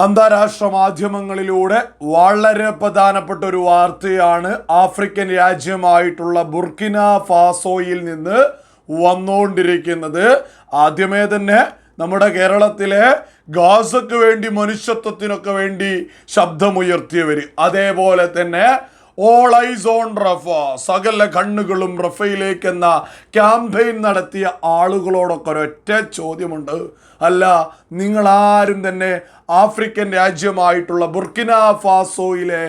അന്താരാഷ്ട്ര മാധ്യമങ്ങളിലൂടെ വളരെ പ്രധാനപ്പെട്ട ഒരു വാർത്തയാണ് ആഫ്രിക്കൻ രാജ്യമായിട്ടുള്ള ബുർക്കിന ഫാസോയിൽ നിന്ന് വന്നുകൊണ്ടിരിക്കുന്നത് ആദ്യമേ തന്നെ നമ്മുടെ കേരളത്തിലെ ഗാസക്ക് വേണ്ടി മനുഷ്യത്വത്തിനൊക്കെ വേണ്ടി ശബ്ദമുയർത്തിയവർ അതേപോലെ തന്നെ ഓൾ ഐസ് ഓൺ റഫ സകല കണ്ണുകളും റഫയിലേക്ക് എന്ന ക്യാമ്പയിൻ നടത്തിയ ആളുകളോടൊക്കെ ഒരൊറ്റ ചോദ്യമുണ്ട്. അല്ല നിങ്ങളാരും തന്നെ ആഫ്രിക്കൻ രാജ്യമായിട്ടുള്ള ബുർക്കിന ഫാസോയിലെ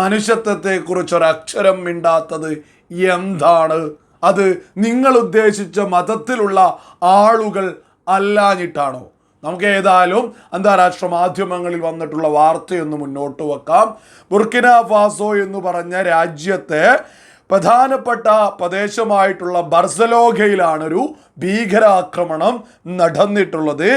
മനുഷ്യത്വത്തെക്കുറിച്ച് ഒരക്ഷരം മിണ്ടാത്തത് എന്താണ്? അത് നിങ്ങൾ ഉദ്ദേശിച്ച മതത്തിലുള്ള ആളുകൾ അല്ലാഞ്ഞിട്ടാണോ? നമുക്ക് ഏതായാലും അന്താരാഷ്ട്ര മാധ്യമങ്ങളിൽ വന്നിട്ടുള്ള വാർത്തയൊന്ന് മുന്നോട്ട് വെക്കാം. ബുർക്കിന ഫാസോ എന്ന് പറഞ്ഞ രാജ്യത്തെ പ്രധാനപ്പെട്ട പ്രദേശമായിട്ടുള്ള ബർസലോഖയിലാണ് ഒരു ഭീകരാക്രമണം നടന്നിട്ടുള്ളത്.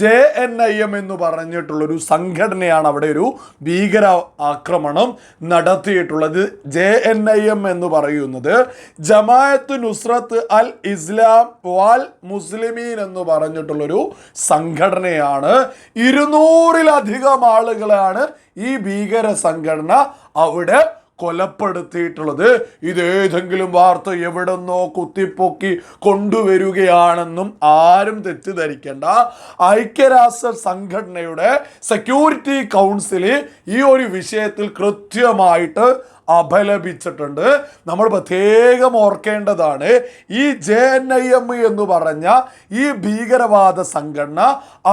ജെ എൻ ഐ എം എന്ന് പറഞ്ഞിട്ടുള്ളൊരു സംഘടനയാണ് അവിടെ ഒരു ഭീകര ആക്രമണം നടത്തിയിട്ടുള്ളത്. ജെ എൻ ഐ എം എന്ന് പറയുന്നത് ജമായത്ത് നുസ്രത്ത് അൽ ഇസ്ലാം വാൽ മുസ്ലിമീൻ എന്ന് പറഞ്ഞിട്ടുള്ളൊരു സംഘടനയാണ്. ഇരുന്നൂറിലധികം ആളുകളാണ് ഈ ഭീകര സംഘടന അവിടെ കൊലപ്പെടുത്തിയിട്ടുള്ളത്. ഇത് ഏതെങ്കിലും വാർത്ത എവിടെന്നോ കുത്തിപ്പൊക്കി കൊണ്ടുവരികയാണെന്നും ആരും തെറ്റിദ്ധരിക്കേണ്ട. ഐക്യരാഷ്ട്ര സംഘടനയുടെ സെക്യൂരിറ്റി കൗൺസിൽ ഈ ഒരു വിഷയത്തിൽ കൃത്യമായിട്ട് അപലപിച്ചിട്ടുണ്ട്. നമ്മൾ പ്രത്യേകം ഓർക്കേണ്ടതാണ് ഈ ജെ എൻ ഐ എം എന്ന് പറഞ്ഞ ഈ ഭീകരവാദ സംഘടന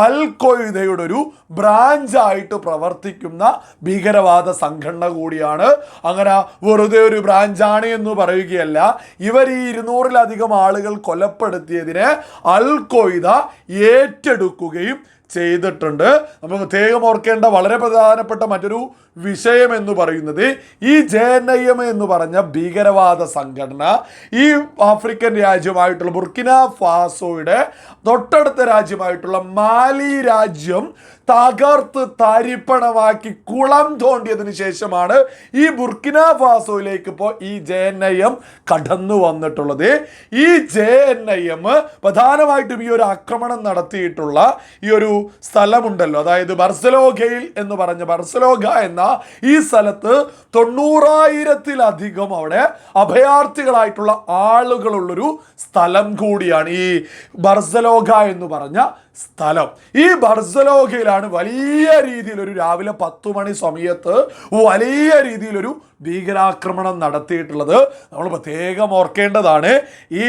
അൽ കൊയ്ദയുടെ ഒരു ബ്രാഞ്ചായിട്ട് പ്രവർത്തിക്കുന്ന ഭീകരവാദ സംഘടന കൂടിയാണ്. അങ്ങനെ വെറുതെ ഒരു ബ്രാഞ്ചാണ് എന്ന് പറയുകയല്ല. ഇവർ ഈ ഇരുന്നൂറിലധികം ആളുകൾ കൊലപ്പെടുത്തിയതിനെ അൽ കൊയ്ദ ഏറ്റെടുക്കുകയും ചെയ്തിട്ടുണ്ട്. നമ്മൾ പ്രത്യേകം ഓർക്കേണ്ട വളരെ പ്രധാനപ്പെട്ട മറ്റൊരു വിഷയം എന്ന് പറയുന്നത് ഈ ജെ എൻ ഐ എം എന്ന് പറഞ്ഞ ഭീകരവാദ സംഘടന ഈ ആഫ്രിക്കൻ രാജ്യമായിട്ടുള്ള ബുർക്കിന ഫാസോയുടെ തൊട്ടടുത്ത രാജ്യമായിട്ടുള്ള മാലി രാജ്യം തകർത്ത് തരിപ്പണമാക്കി കുളം തോണ്ടിയതിനു ശേഷമാണ് ഈ ബുർക്കിന ഫാസോയിലേക്ക് ഇപ്പോൾ ഈ ജെ എൻ ഐ എം കടന്നു വന്നിട്ടുള്ളത്. ഈ ജെ എൻ ഐ എം പ്രധാനമായിട്ടും ഈ ഒരു ആക്രമണം നടത്തിയിട്ടുള്ള ഈ ഒരു സ്ഥലമുണ്ടല്ലോ. അതായത് ബർസലോഗയിൽ എന്ന് പറഞ്ഞ ബർസലോഗ എന്ന ഈ സ്ഥലത്ത് തൊണ്ണൂറായിരത്തിലധികം അവിടെ അഭയാർത്ഥികളായിട്ടുള്ള ആളുകളുള്ളൊരു സ്ഥലം കൂടിയാണ് ഈ ബർസലോഗ എന്ന് പറഞ്ഞ സ്ഥലം. ഈ ബർസലോഗയിലാണ് വലിയ രീതിയിൽ ഒരു രാവിലെ പത്തു മണി സമയത്ത് വലിയ രീതിയിലൊരു ഭീകരാക്രമണം നടത്തിയിട്ടുള്ളത്. നമ്മൾ പ്രത്യേകം ഓർക്കേണ്ടതാണ് ഈ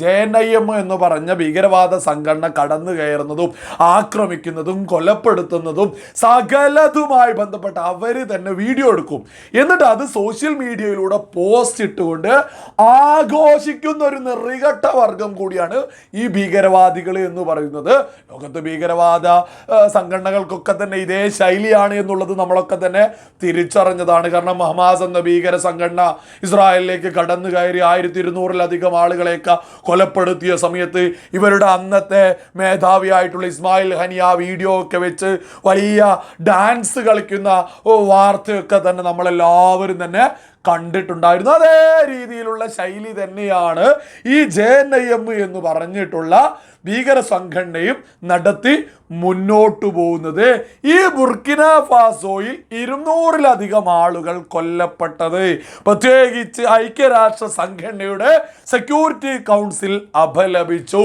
ജെ എൻ ഐ എം എന്ന് പറഞ്ഞ ഭീകരവാദ സംഘടന കടന്നു കയറുന്നതും ആക്രമിക്കുന്നതും കൊലപ്പെടുത്തുന്നതും സകലതുമായി ബന്ധപ്പെട്ട് അവർ തന്നെ വീഡിയോ എടുക്കും. എന്നിട്ട് അത് സോഷ്യൽ മീഡിയയിലൂടെ പോസ്റ്റ് ഇട്ടുകൊണ്ട് ആഘോഷിക്കുന്ന ഒരു നിറികട്ട വർഗം കൂടിയാണ് ഈ ഭീകരവാദികൾ എന്ന് പറയുന്നത്. ലോകത്ത് ഭീകരവാദ സംഘടനകൾക്കൊക്കെ തന്നെ ഇതേ ശൈലിയാണ് എന്നുള്ളത് നമ്മളൊക്കെ തന്നെ തിരിച്ചറിഞ്ഞതാണ്. കാരണം ഹമാസ് എന്ന ഭീകര സംഘടന ഇസ്രായേലിലേക്ക് കടന്നു കയറി ആയിരത്തി ഇരുന്നൂറിലധികം ആളുകളെയൊക്കെ കൊലപ്പെടുത്തിയ സമയത്ത് ഇവരുടെ അന്നത്തെ മേധാവിയായിട്ടുള്ള ഇസ്മായിൽ ഹനി ആ വീഡിയോ ഒക്കെ വെച്ച് വലിയ ഡാൻസ് കളിക്കുന്ന വാർത്തയൊക്കെ തന്നെ നമ്മളെല്ലാവരും തന്നെ കണ്ടിട്ടുണ്ടായിരുന്നു. അതേ രീതിയിലുള്ള ശൈലി തന്നെയാണ് ഈ ജെ എൻ ഐ എം എന്ന് പറഞ്ഞിട്ടുള്ള ഭീകര സംഘടനയും നടത്തി മുന്നോട്ടു പോകുന്നത്. ഈ ബുർക്കിന ഫാസോയിൽ ഇരുന്നൂറിലധികം ആളുകൾ കൊല്ലപ്പെട്ടത്. പ്രത്യേകിച്ച് ഐക്യരാഷ്ട്ര സംഘടനയുടെ സെക്യൂരിറ്റി കൗൺസിൽ അപലപിച്ചു.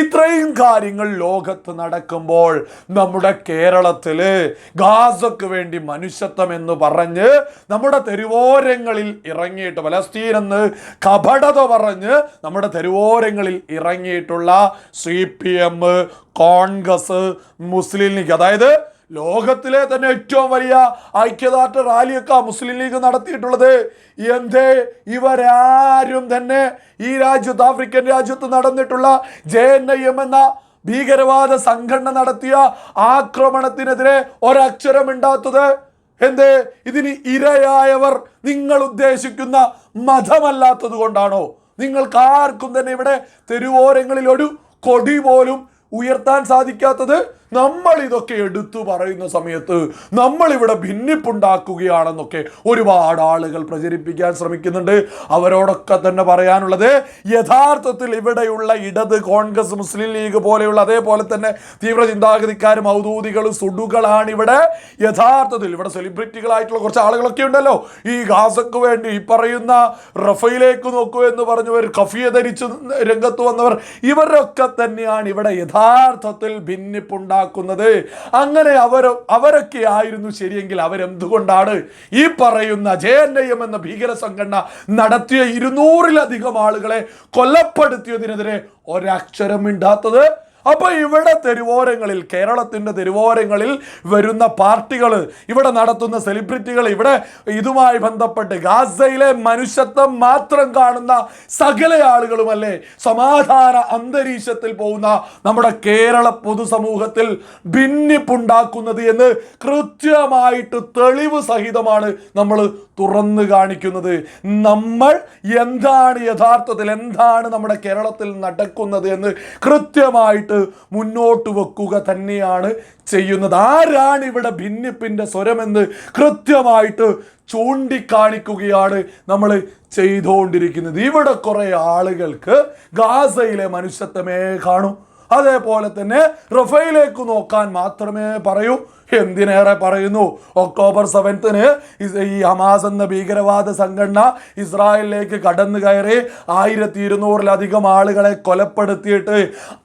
ഇത്രയും കാര്യങ്ങൾ ലോകത്ത് നടക്കുമ്പോൾ നമ്മുടെ കേരളത്തിൽ ഗാസക്ക് വേണ്ടി മനുഷ്യത്വം എന്ന് പറഞ്ഞ് നമ്മുടെ തെരുവോരങ്ങളിൽ ഇറങ്ങിയിട്ട് പലസ്തീൻ എന്ന് കപടത പറഞ്ഞ് നമ്മുടെ തെരുവോരങ്ങളിൽ ഇറങ്ങിയിട്ടുള്ള C P M Congress Muslim League. അതായത് ലോകത്തിലെ തന്നെ ഏറ്റവും വലിയ ഐക്യദാർഢ്യ റാലിയൊക്കെ മുസ്ലിം ലീഗ് നടത്തിയിട്ടുള്ളത്. എന്തേ? ഇവരാരും തന്നെ ഈ രാജ്യത്ത് ആഫ്രിക്കൻ രാജ്യത്ത് നടന്നിട്ടുള്ള ജെ എൻ ഐ എം എന്ന ഭീകരവാദ സംഘടന നടത്തിയ ആക്രമണത്തിനെതിരെ ഒരക്ഷരം ഉണ്ടാത്തത് എന്തേ? ഇതിന് ഇരയായവർ നിങ്ങൾ ഉദ്ദേശിക്കുന്ന മതമല്ലാത്തത് കൊണ്ടാണോ? നിങ്ങൾക്ക് ആർക്കും തന്നെ ഇവിടെ തെരുവോരങ്ങളിൽ ഒരു കൊടി പോലും ഉയർത്താൻ സാധിക്കാത്തത് നമ്മൾ ഇതൊക്കെ എടുത്തു പറയുന്ന സമയത്ത് നമ്മൾ ഇവിടെ ഭിന്നിപ്പുണ്ടാക്കുകയാണെന്നൊക്കെ ഒരുപാട് ആളുകൾ പ്രചരിപ്പിക്കാൻ ശ്രമിക്കുന്നുണ്ട്. അവരോടൊക്കെ തന്നെ പറയാനുള്ളത് യഥാർത്ഥത്തിൽ ഇവിടെയുള്ള ഇടത് കോൺഗ്രസ് മുസ്ലിം ലീഗ് പോലെയുള്ള അതേപോലെ തന്നെ തീവ്ര ചിന്താഗതിക്കാരും ഔദ്യോഗികളും സുഡുകളാണ് ഇവിടെ യഥാർത്ഥത്തിൽ ഇവിടെ സെലിബ്രിറ്റികളായിട്ടുള്ള കുറച്ച് ആളുകളൊക്കെ ഉണ്ടല്ലോ. ഈ ഗാസക്ക് വേണ്ടി ഈ പറയുന്ന റഫയിലേക്ക് നോക്കൂ എന്ന് പറഞ്ഞവർ കഫിയെ ധരിച്ച് രംഗത്ത് വന്നവർ ഇവരൊക്കെ തന്നെയാണ് ഇവിടെ യഥാർത്ഥത്തിൽ ഭിന്നിപ്പുണ്ടാക്കുന്നത് അങ്ങനെ അവർ അവരൊക്കെ ആയിരുന്നു ശരിയെങ്കിൽ അവരെന്തുകൊണ്ടാണ് ഈ പറയുന്ന ജെ എൻ ഐ എം എന്ന ഭീകര സംഘടന നടത്തിയ ഇരുന്നൂറിലധികം ആളുകളെ കൊലപ്പെടുത്തിയതിനെതിരെ ഒരക്ഷരം മിണ്ടാത്തത്? അപ്പൊ ഇവിടെ തെരുവോരങ്ങളിൽ കേരളത്തിന്റെ തെരുവോരങ്ങളിൽ വരുന്ന പാർട്ടികൾ ഇവിടെ നടത്തുന്ന സെലിബ്രിറ്റികൾ ഇവിടെ ഇതുമായി ബന്ധപ്പെട്ട് ഗാസയിലെ മനുഷ്യത്വം മാത്രം കാണുന്ന സകല ആളുകളുമല്ലേ? സമാധാന അന്തരീക്ഷത്തിൽ പോകുന്ന നമ്മുടെ കേരള പൊതുസമൂഹത്തിൽ ഭിന്നിപ്പുണ്ടാക്കുന്നത് എന്ന് കൃത്യമായിട്ട് തെളിവ് സഹിതമാണ് നമ്മൾ തുറന്നു കാണിക്കുന്നത്. നമ്മൾ എന്താണ് യഥാർത്ഥത്തിൽ എന്താണ് നമ്മുടെ കേരളത്തിൽ നടക്കുന്നത് എന്ന് കൃത്യമായിട്ട് മുന്നോട്ട് വെക്കുക തന്നെയാണ് ചെയ്യുന്നത്. ആരാണ് ഇവിടെ ഭിന്നിപ്പിന്റെ സ്വരമെന്ന് കൃത്യമായിട്ട് ചൂണ്ടിക്കാണിക്കുകയാണ് നമ്മൾ ചെയ്തുകൊണ്ടിരിക്കുന്നത്. ഇവിടെ കുറേ ആളുകൾക്ക് ഗാസയിലെ മനുഷ്യത്വമേ കാണൂ. അതേപോലെ തന്നെ റഫയിലേക്ക് നോക്കാൻ മാത്രമേ പറയൂ. എന്തിനേറെ പറയുന്നു? ഒക്ടോബർ സെവൻത്തിന് ഈ ഹമാസ് എന്ന ഭീകരവാദ സംഘടന ഇസ്രായേലിലേക്ക് കടന്നു കയറി ആയിരത്തി ഇരുന്നൂറിലധികം ആളുകളെ കൊലപ്പെടുത്തിയിട്ട്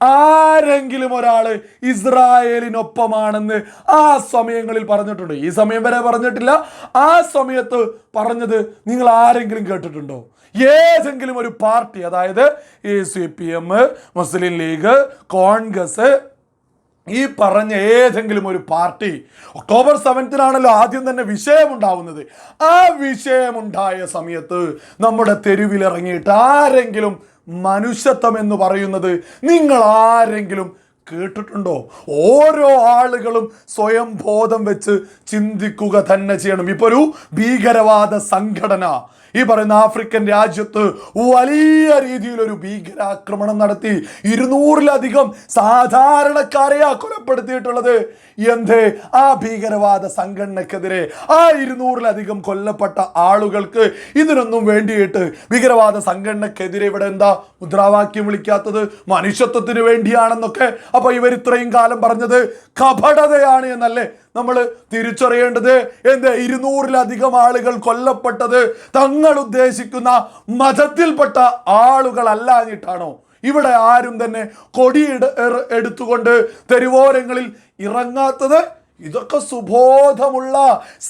ആരെങ്കിലും ഒരാൾ ഇസ്രായേലിനൊപ്പമാണെന്ന് ആ സമയങ്ങളിൽ പറഞ്ഞിട്ടുണ്ട്. ഈ സമയം വരെ പറഞ്ഞിട്ടില്ല. ആ സമയത്ത് പറഞ്ഞത് നിങ്ങൾ ആരെങ്കിലും കേട്ടിട്ടുണ്ടോ? ഏതെങ്കിലും ഒരു പാർട്ടി അതായത് ഈ C P M Muslim League Congress ഈ പറഞ്ഞ ഏതെങ്കിലും ഒരു പാർട്ടി ഒക്ടോബർ സെവൻത്തിനാണല്ലോ ആദ്യം തന്നെ വിഷയമുണ്ടാവുന്നത്. ആ വിഷയമുണ്ടായ സമയത്ത് നമ്മുടെ തെരുവിലിറങ്ങിയിട്ട് ആരെങ്കിലും മനുഷ്യത്വം എന്ന് പറയുന്നത് നിങ്ങൾ ആരെങ്കിലും കേട്ടിട്ടുണ്ടോ? ഓരോ ആളുകളും സ്വയം ബോധം വെച്ച് ചിന്തിക്കുക തന്നെ ചെയ്യണം. ഇപ്പോൾ ഒരു ഭീകരവാദ സംഘടന ഈ പറയുന്ന ആഫ്രിക്കൻ രാജ്യത്ത് വലിയ രീതിയിൽ ഒരു ഭീകരാക്രമണം നടത്തി ഇരുന്നൂറിലധികം സാധാരണക്കാരെയാ കൊലപ്പെടുത്തിയിട്ടുള്ളത്. എന്തേ? ആ ഭീകരവാദ സംഘടനക്കെതിരെ ആ ഇരുന്നൂറിലധികം കൊല്ലപ്പെട്ട ആളുകൾക്ക് ഇതിനൊന്നും വേണ്ടിയിട്ട് ഭീകരവാദ സംഘടനക്കെതിരെ ഇവിടെ എന്താ മുദ്രാവാക്യം വിളിക്കാത്തത്? മനുഷ്യത്വത്തിന് വേണ്ടിയാണെന്നൊക്കെ. അപ്പൊ ഇവർ ഇത്രയും കാലം പറഞ്ഞത് കപടതയാണ് എന്നല്ലേ നമ്മൾ തിരിച്ചറിയേണ്ടത് എന്ത്? ഇരുന്നൂറിലധികം ആളുകൾ കൊല്ലപ്പെട്ടത് തങ്ങൾ ഉദ്ദേശിക്കുന്ന മതത്തിൽപ്പെട്ട ആളുകളല്ലാഞ്ഞിട്ടാണോ? ഇവിടെ ആരും തന്നെ കൊടി എടുത്തുകൊണ്ട് തെരുവോരങ്ങളിൽ ഇറങ്ങാത്തത്? ഇതൊക്കെ സുബോധമുള്ള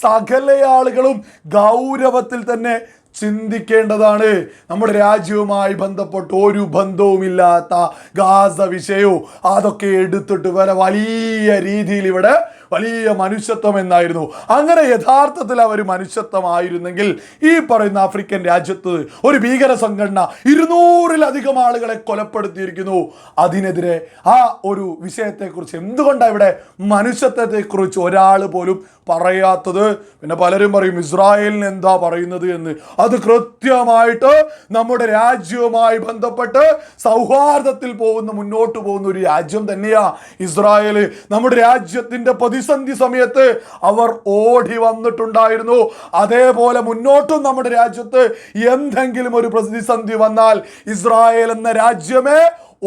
സകല ആളുകളും ഗൗരവത്തിൽ തന്നെ ചിന്തിക്കേണ്ടതാണ്. നമ്മുടെ രാജ്യവുമായി ബന്ധപ്പെട്ട് ഒരു ബന്ധവുമില്ലാത്ത ഗാസ വിഷയവും അതൊക്കെ എടുത്തിട്ട് വരെ വലിയ രീതിയിൽ ഇവിടെ വലിയ മനുഷ്യത്വം എന്നായിരുന്നു. അങ്ങനെ യഥാർത്ഥത്തിൽ അവർ മനുഷ്യത്വമായിരുന്നെങ്കിൽ ഈ പറയുന്ന ആഫ്രിക്കൻ രാജ്യത്ത് ഒരു ഭീകര സംഘടന ഇരുന്നൂറിലധികം ആളുകളെ കൊലപ്പെടുത്തിയിരിക്കുന്നു. അതിനെതിരെ ആ ഒരു വിഷയത്തെക്കുറിച്ച് എന്തുകൊണ്ടാണ് ഇവിടെ മനുഷ്യത്വത്തെക്കുറിച്ച് ഒരാൾ പോലും പറയാത്തത്? പിന്നെ പലരും പറയും ഇസ്രായേലിന് എന്താ പറയുന്നത് എന്ന്. അത് കൃത്യമായിട്ട് നമ്മുടെ രാജ്യവുമായി ബന്ധപ്പെട്ട് സൗഹാർദ്ദത്തിൽ പോകുന്ന മുന്നോട്ട് പോകുന്ന ഒരു രാജ്യം തന്നെയാ. ഇസ്രായേൽ നമ്മുടെ രാജ്യത്തിന്റെ പ്രതിസന്ധി സമയത്ത് അവർ ഓടി വന്നിട്ടുണ്ടായിരുന്നു. അതേപോലെ മുന്നോട്ടും നമ്മുടെ രാജ്യത്ത് എന്തെങ്കിലും ഒരു പ്രതിസന്ധി വന്നാൽ ഇസ്രായേൽ എന്ന രാജ്യമേ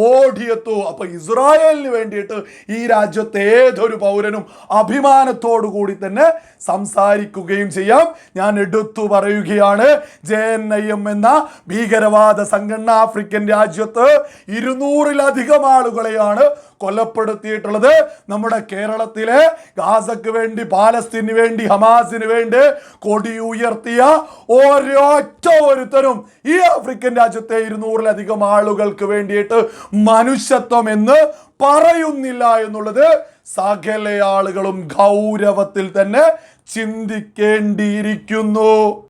ഓടിയെത്തു. അപ്പൊ ഇസ്രായേലിന് വേണ്ടിയിട്ട് ഈ രാജ്യത്തെ ഏതൊരു പൗരനും അഭിമാനത്തോടു കൂടി തന്നെ സംസാരിക്കുകയും ചെയ്യാം. ഞാൻ എടുത്തു പറയുകയാണ് ജെ എൻ ഐ എം എന്ന ഭീകരവാദ സംഘടന ആഫ്രിക്കൻ രാജ്യത്ത് ഇരുന്നൂറിലധികം ആളുകളെയാണ് കൊലപ്പെടുത്തിയിട്ടുള്ളത് നമ്മുടെ കേരളത്തിലെ ഗാസക്ക് വേണ്ടി പാലസ്തീന് വേണ്ടി ഹമാസിന് വേണ്ടി കൊടി ഉയർത്തിയ ഓരോറ്റ ഒരുത്തരും ഈ ആഫ്രിക്കൻ രാജ്യത്തെ ഇരുന്നൂറിലധികം ആളുകൾക്ക് വേണ്ടിയിട്ട് മനുഷ്യത്വം എന്ന് പറയുന്നില്ല എന്നുള്ളത് സകല ആളുകളും ഗൗരവത്തിൽ തന്നെ ചിന്തിക്കേണ്ടിയിരിക്കുന്നു.